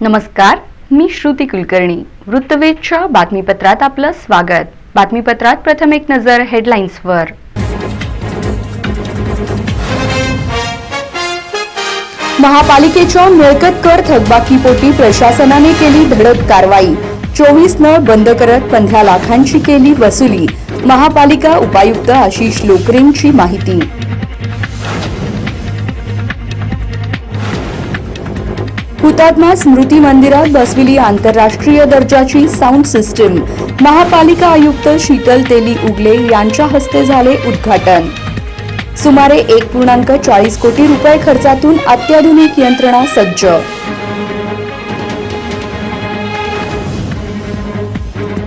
नमस्कार मी श्रुती कुलकर्णी. वृत्तवेधच्या बातमीपत्रात आपलं स्वागत. बातमीपत्रात प्रथम एक नजर हेडलाईन्सवर महापालिकेच्या मिळकत कर थकबाकीपोटी प्रशासनाने केली धडक कारवाई. चोवीस नळ बंद करत पंधरा लाखांची केली वसुली. महापालिका उपायुक्त आशिष लोकरेंची माहिती. हुतात्मा स्मृती मंदिरात बसविली आंतरराष्ट्रीय दर्जाची साऊंड सिस्टीम महापालिका आयुक्त शीतल तेली उगले यांच्या हस्ते झाले उद्घाटन. सुमारे एक पूर्णांक चाळीस कोटी रुपये खर्चातून अत्याधुनिक यंत्रणा सज्ज.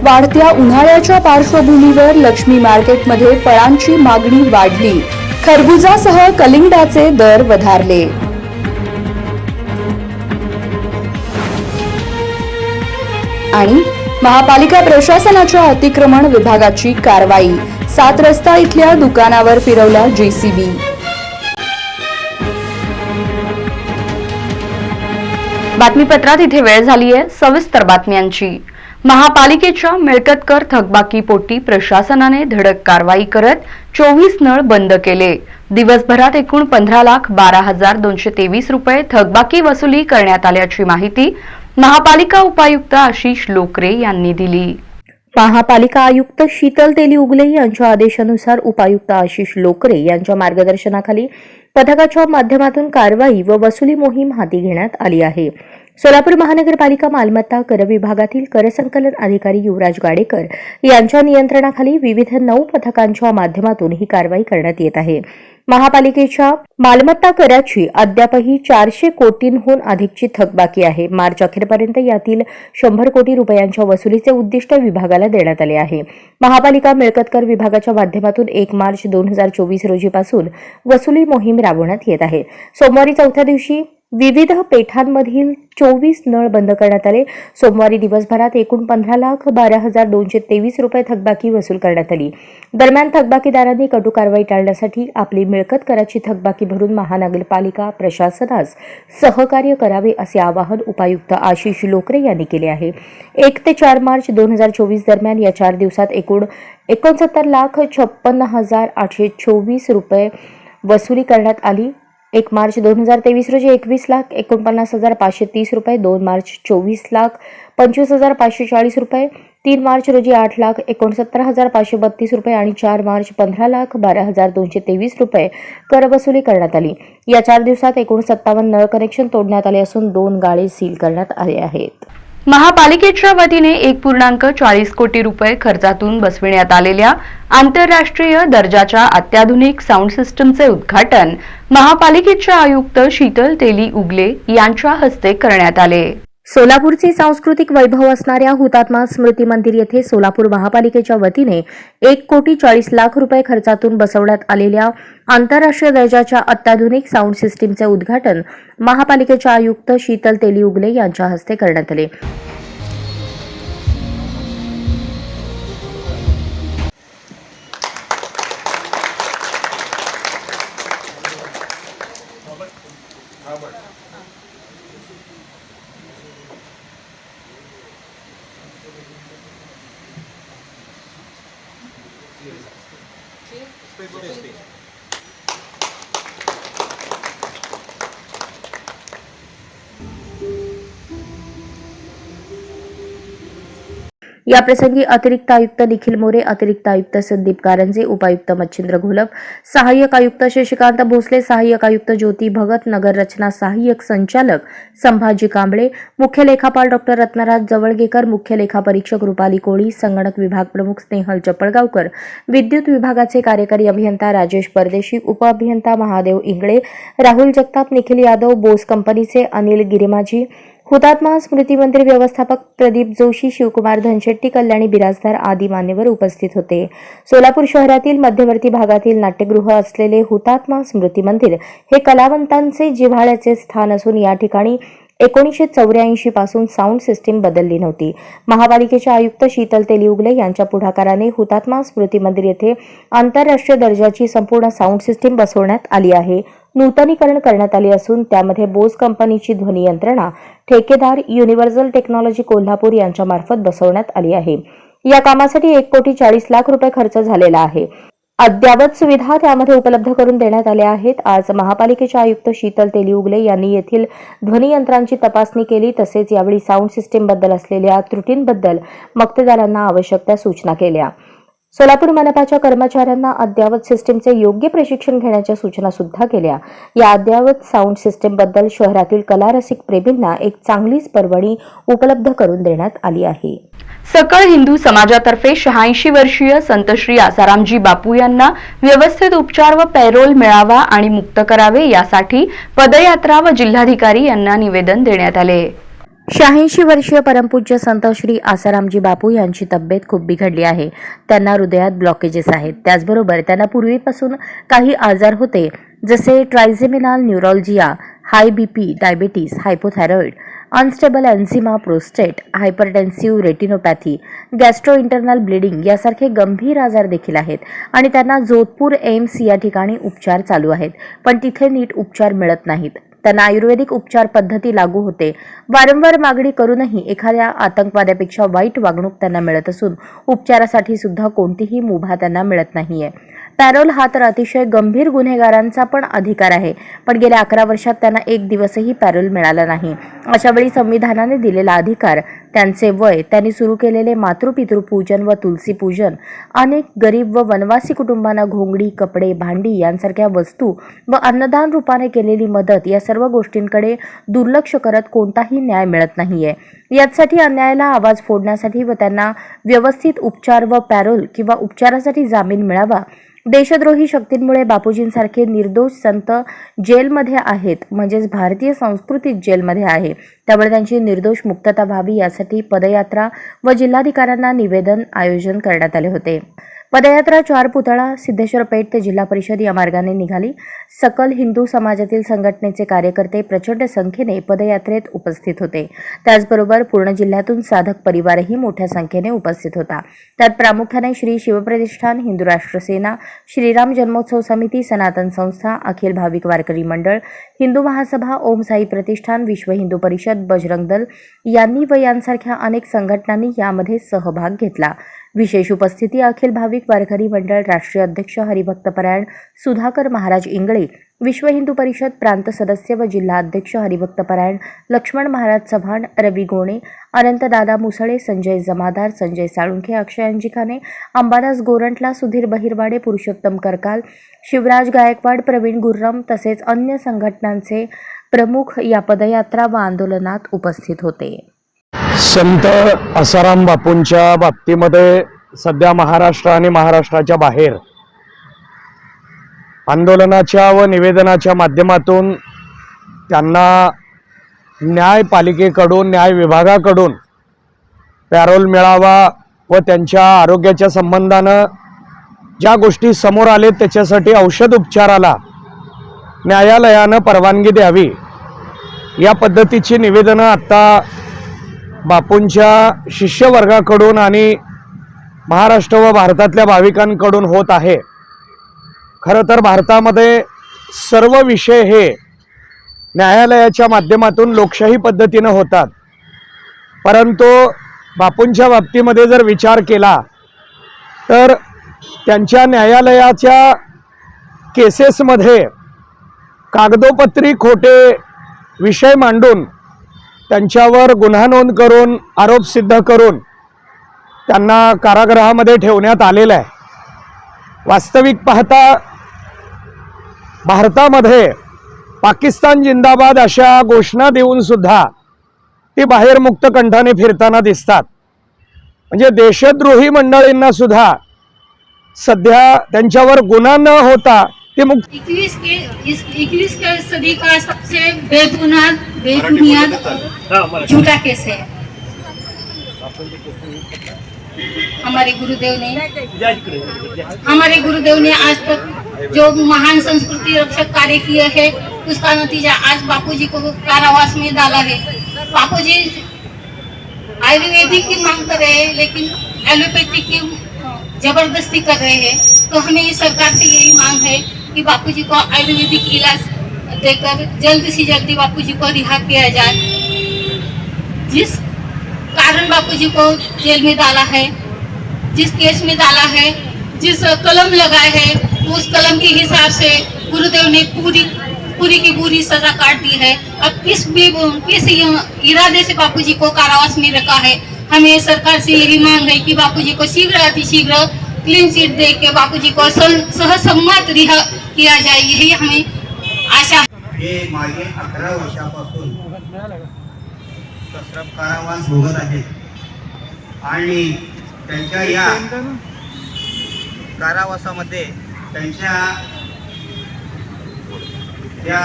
वाढत्या उन्हाळ्याच्या पार्श्वभूमीवर लक्ष्मी मार्केटमध्ये फळांची मागणी वाढली. खरबुजासह कलिंगडाचे दर वधारले. आणि महापालिका प्रशासनाच्या अतिक्रमण विभागाची कारवाई. सात रस्ता इथल्या दुकानावर फिरवला जेसीबी बातमीपत्रात इथे वेळ झाली आहे सविस्तर बातम्यांची. महापालिकेच्या मिळकत कर थकबाकीपोटी प्रशासनाने धडक कारवाई करत चोवीस नळ बंद केले. दिवसभरात एकूण पंधरा लाख बारा हजार दोनशे तेवीस रुपये थकबाकी वसुली करण्यात आल्याची माहिती महापालिका उपायुक्त आशिष लोकरे यांनी दिली. महापालिका आयुक्त शीतल तेली उगले यांच्या आदेशानुसार उपायुक्त आशिष लोकरे यांच्या मार्गदर्शनाखाली पथकाच्या माध्यमातून कारवाई व वसुली मोहीम हाती घेण्यात आली आहे. सोलापूर महानगरपालिका मालमत्ता कर विभागातील करसंकलन अधिकारी युवराज गाडेकर यांच्या नियंत्रणाखाली विविध नऊ पथकांच्या माध्यमातून ही कारवाई करण्यात येत आहे. महापालिकेच्या मालमत्ता कराची अद्यापही चारशे कोटींहून अधिकची थकबाकी आहे. मार्च अखेरपर्यंत यातील शंभर कोटी रुपयांच्या वसुलीचे उद्दिष्ट विभागाला देण्यात आले आहे. महापालिका मिळकत कर विभागाच्या माध्यमातून एक मार्च दोन हजार चोवीस रोजीपासून वसुली मोहीम राबवण्यात येत आहे. सोमवारी चौथ्या दिवशी विविध पेठांमधील चोवीस नळ बंद करण्यात आले. सोमवारी दिवसभरात एकूण पंधरा लाख बारा हजार दोनशे तेवीस रुपये थकबाकी वसूल करण्यात आली. दरम्यान थकबाकीदारांनी कटू कारवाई टाळण्यासाठी आपली मिळकत कराची थकबाकी भरून महानगरपालिका प्रशासनास सहकार्य करावे असे आवाहन उपायुक्त आशिष लोकरे यांनी केले आहे. एक ते चार मार्च दोन हजार चोवीस दरम्यान या चार दिवसात एकूण एकोणसत्तर लाख छप्पन्न हजार आठशे चोवीस रुपये वसुली करण्यात आली. एक मार्च दोन हजार तेवीस रोजी एकवीस लाख एकोणपन्नास हजार पाचशे तीस रुपये दोन मार्च चोवीस लाख पंचवीस हजार पाचशे चाळीस रुपये तीन मार्च रोजी आठ लाख एकोणसत्तर हजार पाचशे बत्तीस रुपये आणि चार मार्च पंधरा लाख बारा हजार दोनशे तेवीस रुपये करवसुली करण्यात आली. या चार दिवसात एकूण सत्तावन्न नळ कनेक्शन तोडण्यात आले असून दोन गाळे सील करण्यात आले आहेत. महापालिकेच्या वतीने एक पूर्णांक चाळीस कोटी रुपये खर्चातून बसविण्यात आलेल्या आंतरराष्ट्रीय दर्जाच्या अत्याधुनिक साऊंड सिस्टमचे उद्घाटन महापालिकेच्या आयुक्त शीतल तेली उगले यांच्या हस्ते करण्यात आले. सोलापूरचे सांस्कृतिक वैभव असणाऱ्या हुतात्मा स्मृती मंदिर येथे सोलापूर महापालिकेच्या वतीने एक कोटी चाळीस लाख रुपये खर्चातून बसवण्यात आलेल्या आंतरराष्ट्रीय दर्जाच्या अत्याधुनिक साऊंड सिस्टीमचे उद्घाटन महापालिकेच्या आयुक्त शीतल तेली उगले यांच्या हस्ते करण्यात आले. Robert. याप्रसंगी अतिरिक्त आयुक्त निखिल मोरे अतिरिक्त आयुक्त संदीप कारंजे उपायुक्त मच्छिंद्र घोलप सहाय्यक आयुक्त शशिकांत भोसले सहाय्यक आयुक्त ज्योती भगत नगर रचना सहाय्यक संचालक संभाजी कांबळे मुख्य लेखापाल डॉक्टर रत्नराज जवळगेकर मुख्य लेखापरीक्षक रुपाली कोळी संगणक विभाग प्रमुख स्नेहल चपळगावकर विद्युत विभागाचे कार्यकारी अभियंता राजेश परदेशी उपअभियंता महादेव इंगळे राहुल जगताप निखिल यादव बोस कंपनीचे अनिल गिरेमाजी हुतात्मा स्मृती मंदिर व्यवस्थापक प्रदीप जोशी शिवकुमार धनशेट्टी कल्याणी बिराजदार आदी मान्यवर उपस्थित होते. सोलापूर शहरातील मध्यवर्ती भागातील नाट्यगृह असलेले हुतात्मा स्मृती मंदिर हे कलावंतांचे जिव्हाळ्याचे स्थान असून या ठिकाणी एकोणीसशे चौऱ्याऐंशी पासून साऊंड सिस्टीम बदलली नव्हती. महापालिकेच्या आयुक्त शीतल तेलिउगले यांच्या पुढाकाराने हुतात्मा स्मृती मंदिर येथे आंतरराष्ट्रीय दर्जाची संपूर्ण साऊंड सिस्टीम बसवण्यात आली आहे. नूतनीकरण करण्यात आले असून त्यामध्ये बोस कंपनीची ध्वनी यंत्रणा ठेकेदार युनिव्हर्सल टेक्नॉलॉजी कोल्हापूर यांच्यामार्फत बसवण्यात आली आहे. या कामासाठी एक कोटी चाळीस लाख रुपये खर्च झालेला आहे. अद्यावत सुविधा त्यामध्ये उपलब्ध करून देण्यात आल्या आहेत. आज महापालिकेचे आयुक्त शीतल तेली उगले यांनी येथील ध्वनियंत्रांची तपासणी केली. तसेच यावेळी साऊंड सिस्टीमबद्दल असलेल्या त्रुटींबद्दल मक्तेदारांना आवश्यक त्या सूचना केल्या. सोलापूर मनपाच्या कर्मचाऱ्यांना अद्ययावत सिस्टीमचे योग्य प्रशिक्षण घेण्याच्या सूचना सुद्धा केल्या. या अद्ययावत साऊंड सिस्टीमबद्दल शहरातील कलारसिक प्रेमींना एक चांगलीच पर्वणी उपलब्ध करून देण्यात आली आहे. सकळ हिंदू समाजातर्फे शहाऐंशी वर्षीय संत श्री आसारामजी बापू यांना व्यवस्थित उपचार व पॅरोल मिळावा आणि मुक्त करावे यासाठी पदयात्रा व जिल्हाधिकारी यांना निवेदन देण्यात आले. शहाऐंशी वर्षीय परमपूज्य संत श्री आसारामजी बापू यांची तब्येत खूप बिघडली आहे. त्यांना हृदयात ब्लॉकेजेस आहेत. त्याचबरोबर त्यांना पूर्वीपासून काही आजार होते जसे trigeminal neuralgia high B P diabetes hypothyroid unstable eczema prostate hypertensive retinopathy gastro internal bleeding यासारखे गंभीर आजार देखील आहेत आणि त्यांना जोधपूर एम्स या ठिकाणी उपचार चालू आहेत. पण तिथे नीट उपचार मिळत नाहीत. त्यांना आयुर्वेदिक उपचार पद्धती लागू होते. वारंवार मागणी करूनही एखाद्या आतंकवाद्यापेक्षा वाईट वागणूक त्यांना मिळत असून उपचारासाठी सुद्धा कोणतीही मुभा त्यांना मिळत नाहीये. पॅरोल हा तर अतिशय गंभीर गुन्हेगारांचा पण अधिकार आहे पण गेल्या अकरा वर्षात त्यांना एक दिवसही पॅरोल मिळाला नाही. अशावेळी संविधानाने दिलेला अधिकार त्यांचे वय त्यांनी सुरू केलेले मातृपितृपूजन व तुलसी पूजन अनेक गरीब व वनवासी कुटुंबांना घोंगडी कपडे भांडी यांसारख्या वस्तू व अन्नदान रूपाने केलेली मदत या सर्व गोष्टींकडे दुर्लक्ष करत कोणताही न्याय मिळत नाहीये. यासाठी अन्यायाला आवाज फोडण्यासाठी व त्यांना व्यवस्थित उपचार व पॅरोल किंवा उपचारासाठी जामीन मिळावा देशद्रोही शक्तींमुळे बापूजींसारखे निर्दोष संत जेलमध्ये आहेत म्हणजेच भारतीय संस्कृतीत जेलमध्ये आहे. त्यामुळे त्यांची निर्दोष मुक्तता व्हावी यासाठी पदयात्रा व जिल्हाधिकाऱ्यांना निवेदन आयोजन करण्यात आले होते. पदयात्रा चार पुतळा सिद्धेश्वर पेठ ते जिल्हा परिषद या मार्गाने निघाली. सकल हिंदू समाजातील संघटनेचे कार्यकर्ते प्रचंड संख्येने पदयात्रेत उपस्थित होते. त्याचबरोबर पूर्ण जिल्ह्यातून साधक परिवारही मोठ्या संख्येने उपस्थित होता. त्यात प्रामुख्याने श्री शिवप्रतिष्ठान हिंदू राष्ट्र सेना श्रीराम जन्मोत्सव समिती सनातन संस्था अखिल भाविक वारकरी मंडळ हिंदू महासभा ओम साई प्रतिष्ठान विश्व हिंदू परिषद बजरंग दल यांनी व यांसारख्या अनेक संघटनांनी यामध्ये सहभाग घेतला. विशेष उपस्थिती अखिल भाविक वारकरी मंडळ राष्ट्रीय अध्यक्ष हरिभक्तपरायण सुधाकर महाराज इंगळे विश्व हिंदू परिषद प्रांत सदस्य व जिल्हा अध्यक्ष हरिभक्तपरायण लक्ष्मण महाराज चव्हाण रवी गोणे अनंतदादा मुसळे संजय जमादार संजय साळुंखे अक्षय खाने अंबादास गोरंटला सुधीर बहिरवाडे पुरुषोत्तम करकाल शिवराज गायकवाड प्रवीण गुर्रम तसेच अन्य संघटनांचे प्रमुख या पदयात्रा व आंदोलनात उपस्थित होते. संत असाराम बापूंच्या बाबतीमध्ये सध्या महाराष्ट्र आणि महाराष्ट्राच्या बाहेर आंदोलनाच्या व निवेदनाच्या माध्यमातून त्यांना न्यायपालिकेकडून न्याय विभागाकडून पॅरोल मिळावा व त्यांच्या आरोग्याच्या संबंधानं ज्या गोष्टी समोर आले त्याच्यासाठी औषध उपचाराला न्यायालयानं परवानगी द्यावी. या पद्धतीची निवेदनं आत्ता बापूंच्या शिष्यवर्गाकडून आणि महाराष्ट्र व भारतातल्या भाविकांकडून होत आहे. खरं तर भारतामध्ये सर्व विषय हे न्यायालयाच्या माध्यमातून लोकशाही पद्धतीनं होतात. परंतु बापूंच्या बाबतीमध्ये जर विचार केला तर त्यांच्या न्यायालयाच्या केसेसमध्ये कागदोपत्री खोटे विषय मांडून त्यांच्यावर गुन्हा नोंद करून आरोप सिद्ध करून त्यांना कारागृहामध्ये ठेवण्यात आलेलं आहे. वास्तविक पाहता भारतामध्ये पाकिस्तान जिंदाबाद अशा घोषणा देऊन सुद्धा ती बाहेर मुक्त कंठाने फिरताना दिसतात. म्हणजे देशद्रोही मंडळींना सुद्धा सध्या त्यांच्यावर गुन्हा न होता के इस इक्कीस के सदी का सबसे बेबुनियाद बेबुनियाद झूठा केस है। हमारे गुरुदेव ने हमारे गुरुदेव ने आज तक जो महान संस्कृति रक्षक कार्य किए है, उसका नतीजा आज बापूजी को कारावास में डाला है। बापूजी आयुर्वेदिक की मांग कर रहे हैं, लेकिन एलोपैथिक की ज़बरदस्ती कर रहे हैं। तो हमें सरकार से यही मांग है कि बापूजी को आयुर्वेदिक इलाज देकर जल्द से जल्दी बापूजी को रिहा किया जाए। जिस कारण बापूजी को जेल में डाला है, जिस केस में डाला है, जिस कलम लगाए है, उस कलम के हिसाब से गुरुदेव ने पूरी पूरी की पूरी सजा काट दी है। अब किस भी किस इरादे से बापूजी को कारावास में रखा है? हमें सरकार से यही मांग है कि बापूजी को शीघ्र अतिशीघ्र क्लीन चिट दे के बापूजी को सहसम्मत रिहा किया जाए यही हमें आशा हे। मागे अकरा वर्षापासून सश्रम कारावास भोगत आहेत. आणि त्यांच्या या कारावासामध्ये त्यांच्या त्या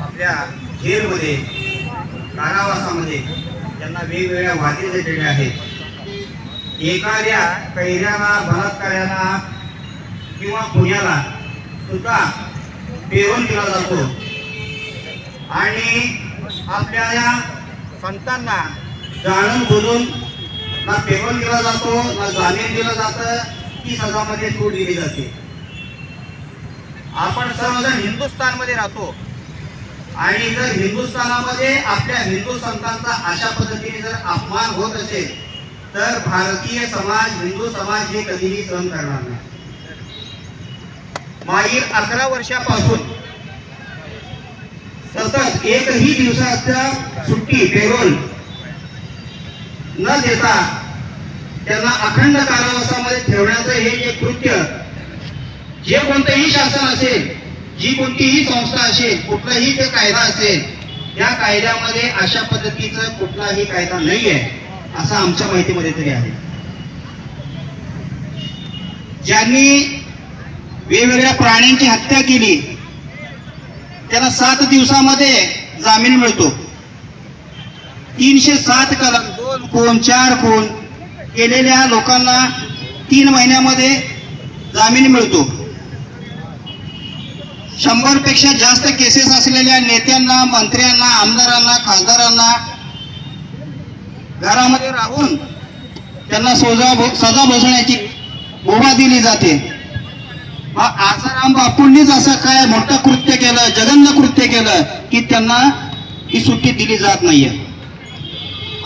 आपल्या जेलमध्ये कारावासामध्ये त्यांना वेगवेगळ्या वादी दिलेल्या आहेत. एखाद्या कैऱ्याला बलात्कार्याला किंवा पुण्याला सुद्धा पेरून दिला जातो. आणि आपल्या या संतांना जाणून बोलून ना पेरून दिला जातो ना जामीन दिलं जातं की सजामध्ये सूट दिली जाते. आपण सर्वजण हिंदुस्थानमध्ये राहतो. आणि जर हिंदुस्थानामध्ये आपल्या हिंदू संतांचा अशा पद्धतीने जर अपमान होत असेल तर भारतीय समाज हिंदू समाज हे कधीही सहन करणार नाही. मागील अकरा वर्षापासून सतत एकही दिवसाच्या सुट्टी पेरोल न देता त्यांना अखंड कारावासामध्ये ठेवण्याचं हे जे कृत्य जे कोणतेही शासन असेल जी कोणतीही संस्था असेल कुठलाही जे कायदा असेल या कायद्यामध्ये अशा पद्धतीचं कुठलाही कायदा नाही आहे असं आमच्या माहितीमध्ये तरी आहे. ज्यांनी वेगवेगळ्या प्राण्यांची हत्या केली त्यांना सात दिवसामध्ये जामीन मिळतो. तीनशे सात कलम दोन खून चार खून केलेल्या लोकांना तीन महिन्यामध्ये जामीन मिळतो. शंभरपेक्षा जास्त केसेस असलेल्या नेत्यांना मंत्र्यांना आमदारांना खासदारांना घरामध्ये राहून त्यांना सोजा सजा बसण्याची मुभा दिली जाते. आसाराम बापूंनीच असं काय मोठं कृत्य केलं जगन्न कृत्य केलं की त्यांना ही सुट्टी दिली जात नाहीये.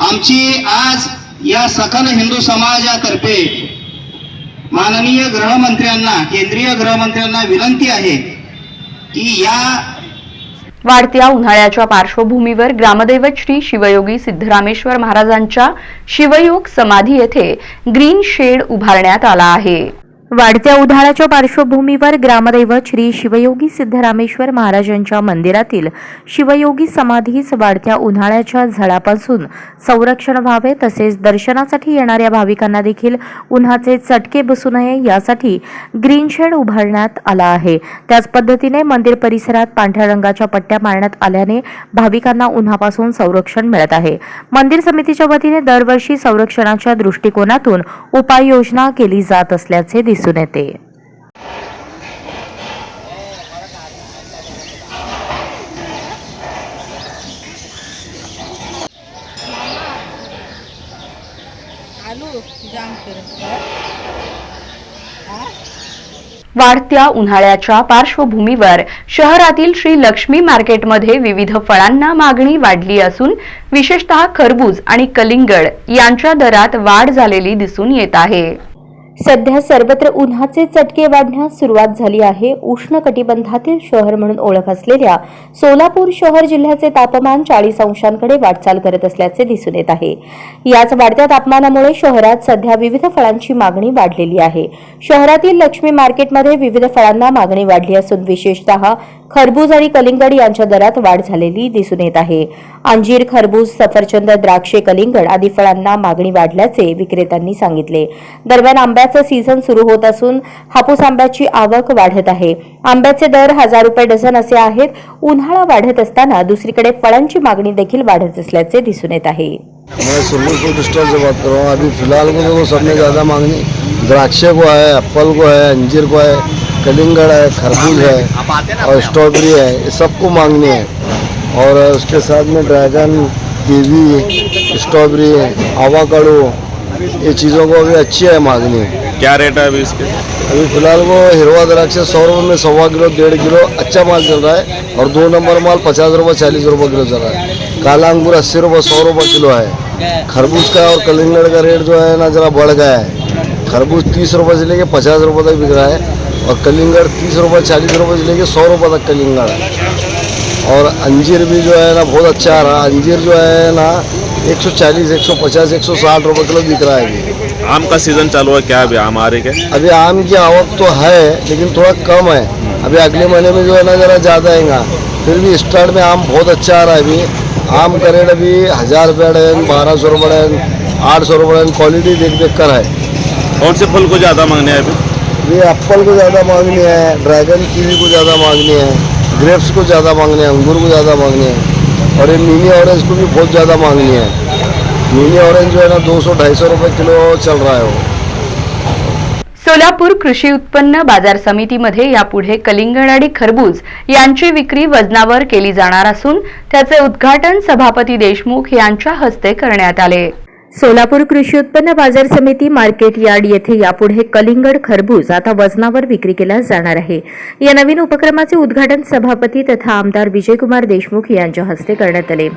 आमची आज या सकल हिंदू समाजातर्फे माननीय गृहमंत्र्यांना केंद्रीय गृहमंत्र्यांना विनंती आहे की या वाढत्या उन्हाळ्याच्या पार्श्वभूमीवर ग्रामदैवत श्री शिवयोगी सिद्धरामेश्वर महाराजांच्या शिवयोग समाधी येथे ग्रीन शेड उभारण्यात आला आहे. वाढत्या उन्हाळ्याच्या पार्श्वभूमीवर ग्रामदैवत श्री शिवयोगी सिद्धरामेश्वर महाराजांच्या मंदिरातील शिवयोगी समाधीस वाढत्या उन्हाळ्याच्या झळापासून संरक्षण व्हावे तसेच दर्शनासाठी येणाऱ्या भाविकांना देखील उन्हाचे चटके बसू नये यासाठी ग्रीन शेड उभारण्यात आला आहे. त्याच पद्धतीने मंदिर परिसरात पांढऱ्या रंगाच्या पट्ट्या मारण्यात आल्याने भाविकांना उन्हापासून संरक्षण मिळत आहे. मंदिर समितीच्या वतीने दरवर्षी संरक्षणाच्या दृष्टिकोनातून उपाययोजना केली जात असल्याचे दिसून येते. वाढत्या उन्हाळ्याच्या पार्श्वभूमीवर शहरातील श्री लक्ष्मी मार्केटमध्ये विविध फळांना मागणी वाढली असून विशेषतः खरबूज आणि कलिंगड यांच्या दरात वाढ झालेली दिसून येत आहे. सध्या सर्वत्र उन्हाचे चटके वाढण्यास सुरुवात झाली आहे. उष्ण कटिबंधातील शहर म्हणून ओळख असलेल्या सोलापूर शहर जिल्ह्याचे तापमान चाळीस अंशांकडे वाटचाल करत असल्याचे दिसून येत आहे. याच वाढत्या तापमानामुळे शहरात सध्या विविध फळांची मागणी वाढलेली आहे. शहरातील लक्ष्मी मार्केटमध्ये विविध फळांना मागणी वाढली असून विशेषतः खरबूज आणि कलिंगड यांच्या दरात वाढ झालेली दिसून येत आहे. अंजीर खरबूज सफरचंद द्राक्षे कलिंगड आदी फळांना मागणी वाढल्याचे विक्रेत्यांनी सांगितले. दरम्यान आंब्याचा सीझन सुरू होत असून हापूस आंब्याची आवक वाढत आहे. आंब्याचे दर हजार रुपये डझन असे आहेत. उन्हाळा वाढत असताना दुसरीकडे फळांची मागणी देखील वाढत असल्याचे दिसून येत आहे. मैं सुल्लूपुर डिस्ट्रिक्ट से बात कर रहा हूँ। अभी फिलहाल तो सबने ज़्यादा मांगनी द्राक्षे को है एप्पल को है अंजीर को है कलिंगड़ है खरबूज है और स्ट्रॉबेरी है ये सबको मांगनी है। और उसके साथ में ड्रैगन कीवी स्ट्रॉबेरी आवाकाडो ये चीज़ों को अभी अच्छी है मांगनी। क्या रेट है अभी इसके? अभी फ़िलहाल वो हिरवा द्राक्ष सौ रुपये में सवा किलो डेढ़ किलो अच्छा माल चल रहा है और दो नंबर माल पचास रुपये चालीस रुपये किलो चल रहा है। काला अंगूर अस्सी रुपये सौ रुपये किलो है। खरबूज का और कलिंगड़ का रेट जो है ना जरा बढ़ गया है। खरबूज तीस रुपये से लेके पचास रुपये तक बिक रहा है। और कलिंगड़ तीस रुपये चालीस रुपये से लेके सौ रुपये तक कलिंगड़ है। और अंजीर भी जो है ना बहुत अच्छा आ रहा है अंजीर जो है ना 140 150 160 रुपए किलो बिक रहा है अभी। आम का सीज़न चालू है क्या अभी आम आ रही है अभी आम की आवक तो है लेकिन थोड़ा कम है। अभी अगले महीने में जो है ना ज़रा ज़्यादा आएगा। फिर भी स्टार्ट में आम बहुत अच्छा आ रहा है अभी। आम का रेट अभी हज़ार रुपये है बारह सौ रुपये है आठ सौ रुपये क्वालिटी देख देख कर है। कौन से फल को ज़्यादा मांगने हैं अभी? ये एप्पल को ज़्यादा मांगनी है ड्रैगन कीवी को ज़्यादा मांगनी है ग्रेप्स को ज़्यादा मांगनी है अंगूर को ज़्यादा मांगनी है और ये मिनी ऑरेंज को भी बहुत ज़्यादा मांगनी है। मिनी ऑरेंज जो है ना दो सौ ढाई सौ रुपये किलो चल रहा है वो। सोलापूर कृषी उत्पन्न बाजार समितीमध्ये यापुढे कलिंगड आणि खरबूज यांची विक्री वजनावर केली जाणार असून त्याचे उद्घाटन सभापती देशमुख यांच्या हस्ते करण्यात आले. सोलापूर कृषी उत्पन्न बाजार समिती मार्केट यार्ड येथे यापुढे कलिंगड खरबूज आता वजनावर विक्री केला जाणार आहे. या नवीन उपक्रमाचे उद्घाटन सभापती तथा आमदार विजयकुमार देशमुख यांच्या हस्ते करण्यात आले.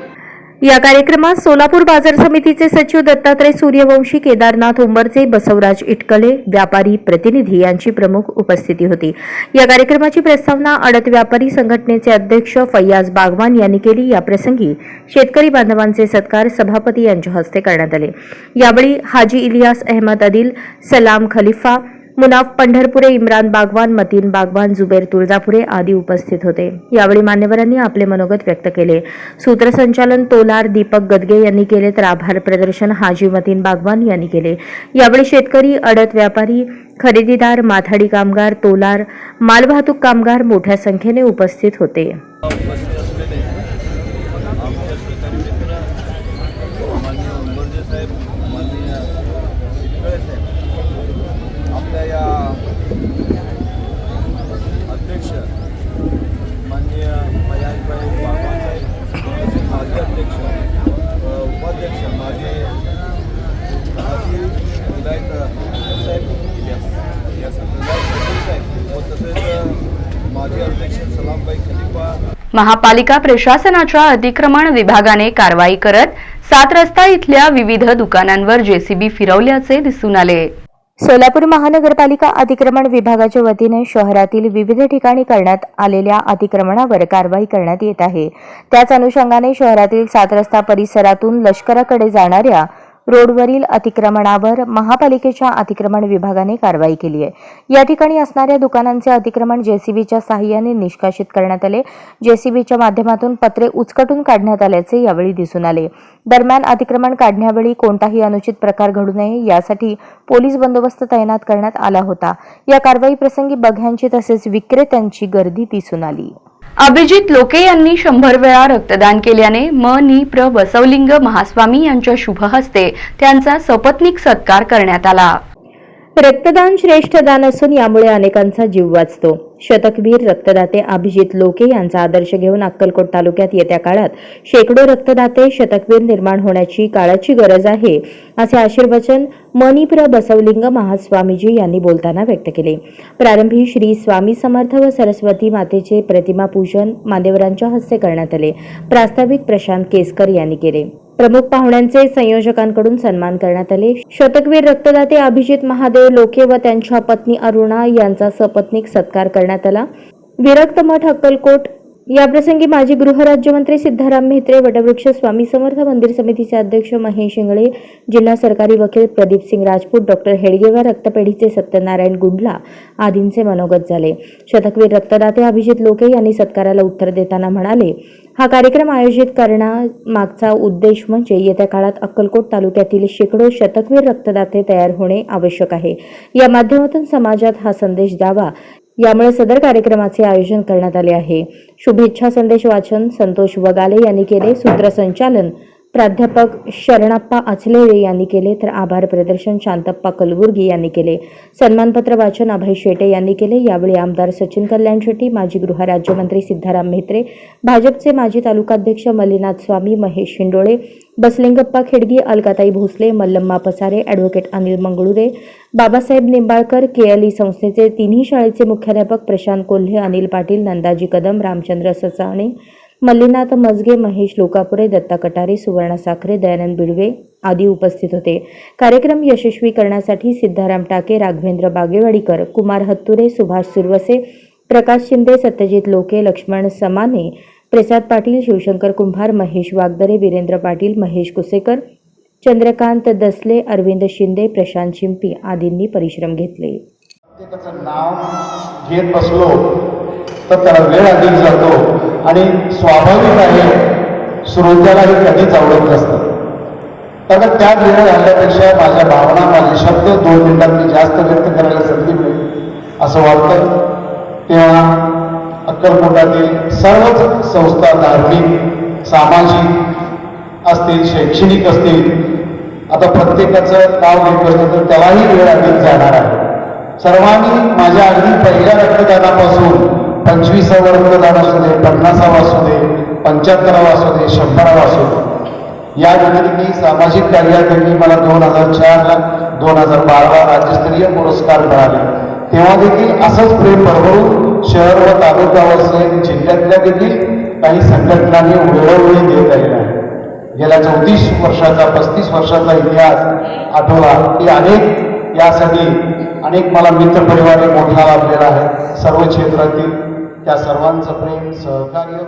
या कार्यक्रमात सोलापूर बाजार समितीचे सचिव दत्तात्रय सूर्यवंशी केदारनाथ उंबरचे बसवराज इटकले व्यापारी प्रतिनिधी यांची प्रमुख उपस्थिती होती. या कार्यक्रमाची प्रस्तावना अडत व्यापारी संघटनेचे अध्यक्ष फैयाज बागवान यांनी केली. या प्रसंगी शेतकरी बांधवांचे सत्कार सभापती यांच्या हस्ते करण्यात आले. यावेळी हाजी इलियास अहमद अदिल सलाम खलिफा मुनाफ पंढरपुरे इम्रान बागवान मतीन बागवान जुबेर तुळजापुरे आदी उपस्थित होते. यावेळी मान्यवरांनी आपले मनोगत व्यक्त केले. सूत्रसंचालन तोलार दीपक गदगे यांनी केले तर आभार प्रदर्शन हाजी मतीन बागवान यांनी केले. यावेळी शेतकरी अडत व्यापारी खरेदीदार माथाडी कामगार तोलार मालवाहतूक कामगार मोठ्या संख्येने उपस्थित होते बसले असलेले आमचे शेतकरी मित्र माननीय उंबरजे साहेब माननीय शिटकळे साहेब आपल्या या अध्यक्ष माननीय मयांकभाई बागवान साहेब तसेच माजी अध्यक्ष अ, उपाध्यक्ष माझे माजी विधायक साहेब इलियास इलियास अहमद साहेब व तसेच माजी अध्यक्ष सलामबाई खलिफा महापालिका प्रशासनाच्या अतिक्रमण विभागाने कारवाई करत सात रस्ता इथल्या विविध दुकानांवर जेसीबी फिरवल्याचे दिसून आले. सोलापूर महानगरपालिका अतिक्रमण विभागाच्या वतीने शहरातील विविध ठिकाणी करण्यात आलेल्या अतिक्रमणावर कारवाई करण्यात येत आहे. त्याच अनुषंगाने शहरातील सात रस्ता परिसरातून लष्कराकडे जाणाऱ्या रोडवरील अतिक्रमणावर महापालिकेच्या अतिक्रमण विभागाने कारवाई केली आहे. या ठिकाणी असणाऱ्या दुकानांचे अतिक्रमण जेसीबीच्या सहाय्याने निष्कासित करण्यात आले. जेसीबीच्या माध्यमातून पत्रे उचकटून काढण्यात आल्याचे यावेळी दिसून आले. दरम्यान अतिक्रमण काढण्यावेळी कोणताही अनुचित प्रकार घडू नये यासाठी पोलीस बंदोबस्त तैनात करण्यात आला होता. या कारवाई प्रसंगी बघ्यांची तसेच विक्रेत्यांची गर्दी दिसून आली. अभिजित लोके यांनी शंभर वेळा रक्तदान केल्याने म नि प्र बसवलिंग महास्वामी यांच्या शुभ हस्ते त्यांचा सपत्नीक सत्कार करण्यात आला. रक्तदान श्रेष्ठ दान असून यामुळे अनेकांचा जीव वाचतो. शतकवीर रक्तदाते अभिजित लोके यांचा आदर्श घेऊन अक्कलकोट तालुक्यात येत्या काळात शेकडो रक्तदाते शतकवीर निर्माण होण्याची काळाची गरज आहे असे आशीर्वचन मणिप्र बसवलिंग महास्वामीजी यांनी बोलताना व्यक्त केले. प्रारंभी श्री स्वामी समर्थ व सरस्वती मातेचे प्रतिमा पूजन मान्यवरांच्या हस्ते करण्यात आले. प्रास्ताविक प्रशांत केसकर यांनी केले. प्रमुख पाहुण्यांचे संयोजकांकडून सन्मान करण्यात आले. शतकवीर रक्तदाते अभिजित महादेव लोके व त्यांच्या पत्नी अरुणा यांचा सपत्नीक सत्कार करण्यात आला. विरक्त मठ अक्कलकोट. याप्रसंगी माजी गृहराज्यमंत्री सिद्धाराम म्हेत्रे वटवृक्ष स्वामी समर्थ मंदिर समितीचे अध्यक्ष महेश इंगळे जिल्हा सरकारी वकील प्रदीप सिंग राजपूत डॉक्टर हेडगेवार रक्तपेढीचे सत्यनारायण गुंडला आदींचे मनोगत झाले. शतकवीर रक्तदाते अभिजित लोके यांनी सत्काराला उत्तर देताना म्हणाले हा कार्यक्रम आयोजित करण्यामागचा उद्देश म्हणजे येत्या काळात अक्कलकोट तालुक्यातील शेकडो शतकवीर रक्तदाते तयार होणे आवश्यक आहे. या माध्यमातून समाजात हा संदेश द्यावा. यामुळे सदर कार्यक्रमाचे आयोजन करण्यात आले आहे. शुभेच्छा संदेश वाचन संतोष वगाले यांनी केले. सूत्रसंचालन प्राध्यापक शरणप्पा आचलेरे यांनी केले. तर आभार प्रदर्शन शांतप्पा कलबुर्गी यांनी केले. सन्मानपत्र वाचन अभय शेटे यांनी केले. यावेळी आमदार सचिन कल्याण शेट्टी माजी गृहराज्यमंत्री सिद्धाराम म्हेत्रे भाजपचे माजी तालुकाध्यक्ष मल्लीनाथ स्वामी महेश शिंडोळे बसलिंगप्पा खेडगी अलकाताई भोसले मल्लम्मा पसारे ॲडव्होकेट अनिल मंगळुरे बाबासाहेब निंबाळकर केएलई संस्थेचे तिन्ही शाळेचे मुख्याध्यापक प्रशांत कोल्हे अनिल पाटील नंदाजी कदम रामचंद्र ससाणे मल्लीनाथ मजगे महेश लोकापुरे दत्ता कटारे सुवर्णा साखरे दयानंद बिडवे आदी उपस्थित होते. कार्यक्रम यशस्वी करण्यासाठी सिद्धाराम टाके राघवेंद्र बागेवाडीकर कुमार हत्तुरे सुभाष सुरवसे प्रकाश शिंदे सत्यजित लोके लक्ष्मण समाने प्रसाद पाटील शिवशंकर कुंभार महेश वागदरे वीरेंद्र पाटील महेश कुसेकर चंद्रकांत दसले अरविंद शिंदे प्रशांत शिंपी आदींनी परिश्रम घेतले. प्रत्येकाचं नाव घेत बसलो तर त्याला वेळ अधिक जातो आणि स्वाभाविक आहे श्रोत्यालाही कधीच आवडत नसतं. तर त्या वेळ घालण्यापेक्षा माझ्या भावना माझे शब्द दोन मिनिटात मी जास्त व्यक्त करायला संधी मिळेल असं वाटतं. तेव्हा अक्कलकोटातील सर्वच संस्था धार्मिक सामाजिक असतील शैक्षणिक असतील आता प्रत्येकाचं नाव घेत बसलं तर त्यालाही वेळ अधिक जाणार आहे. सर्वांनी माझ्या अगदी पहिल्या रक्तदानापासून पंचवीसावं रक्तदान असू दे पन्नासावं असू दे पंच्याहत्तरावं असू दे शंभरावं असू दे. या व्यतिरिक्त सामाजिक कार्यासाठी मला दोन हजार चारला दोन हजार बाराला राज्यस्तरीय पुरस्कार मिळाले. तेव्हा देखील असंच प्रेम भरभरून शहर व तालुका सहित जिल्ह्यातल्या देखील काही संघटनांनी वेळोवेळी देत आलेला आहे. गेल्या चौतीस वर्षाचा पस्तीस वर्षाचा इतिहास आठवला की अनेक यासाठी अनेक मला मित्र परिवार मोठा लाभलेला आहे. सर्व क्षेत्रातील त्या सर्वांचं प्रेम सहकार्य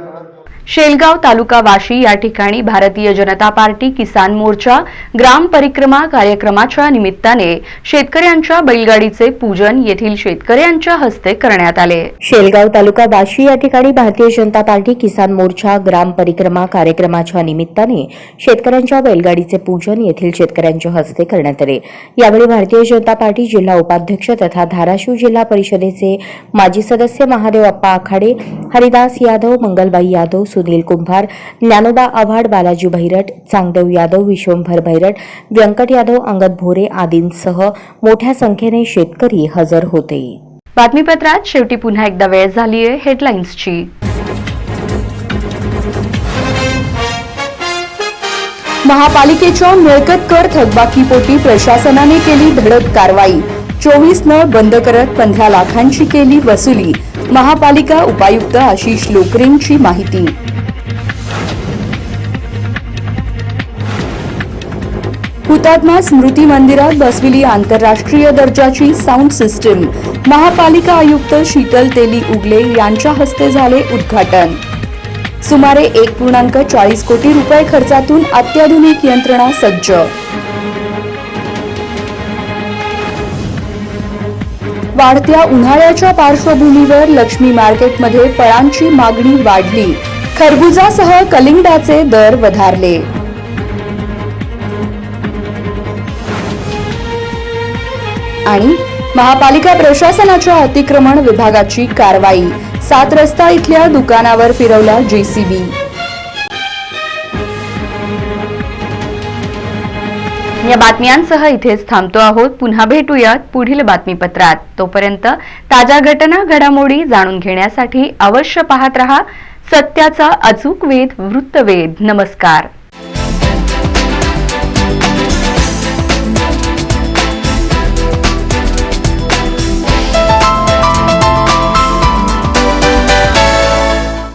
शेलगाव तालुका वाशी या ठिकाणी भारतीय जनता पार्टी किसान मोर्चा ग्राम परिक्रमा कार्यक्रमाच्या निमित्ताने शेतकऱ्यांच्या बैलगाडीचे पूजन येथील शेतकऱ्यांच्या हस्ते करण्यात आले. शेलगाव तालुका वाशी या ठिकाणी भारतीय जनता पार्टी किसान मोर्चा ग्राम परिक्रमा कार्यक्रमाच्या निमित्ताने शेतकऱ्यांच्या बैलगाडीचे पूजन येथील शेतकऱ्यांच्या हस्ते करण्यात आले. यावेळी भारतीय जनता पार्टी जिल्हा उपाध्यक्ष तथा धाराशिव जिल्हा परिषदेचे माजी सदस्य महादेव अप्पा आखाडे हरिदास यादव मंगलबाई यादव सुनील कुंभार ज्ञानोबा आव्हाड बालाजी भैरट चांगदेव यादव विश्वंभर भैरट व्यंकट यादव अंगद भोरे आदींसह मोठ्या संख्येने शेतकरी हजर होते. बातमीपत्रात शेवटी पुन्हा एकदा वेळ झाली आहे हेडलाईन्सची. महापालिकेच्या मिळकत कर थकबाकीपोटी प्रशासनाने केली धडक कारवाई. चोवीस नळ बंद करत पंधरा लाखांची केली वसुली. महापालिका उपायुक्त आशिष लोकरेंची माहिती. हुतात्मा स्मृती मंदिरात बसविली आंतरराष्ट्रीय दर्जाची साऊंड सिस्टीम महापालिका आयुक्त शीतल तेली उगले यांच्या हस्ते झाले उद्घाटन. सुमारे एक पूर्णांक चाळीस कोटी रुपये खर्चातून अत्याधुनिक यंत्रणा सज्ज. वाढत्या उन्हाळ्याच्या पार्श्वभूमीवर लक्ष्मी मार्केटमध्ये फळांची मागणी वाढली. खरबुजासह कलिंगडाचे दर वधारले. आणि महापालिका प्रशासनाच्या अतिक्रमण विभागाची कारवाई. सात रस्ता इथल्या दुकानावर फिरवला जेसीबी या बातम्यांसह इथेच थांबतो आहोत. पुन्हा भेटूयात पुढील बातमीपत्रात. तोपर्यंत ताज्या घटना घडामोडी जाणून घेण्यासाठी अवश्य पाहत रहा. सत्याचा अचूक वेध वृत्तवेध. नमस्कार.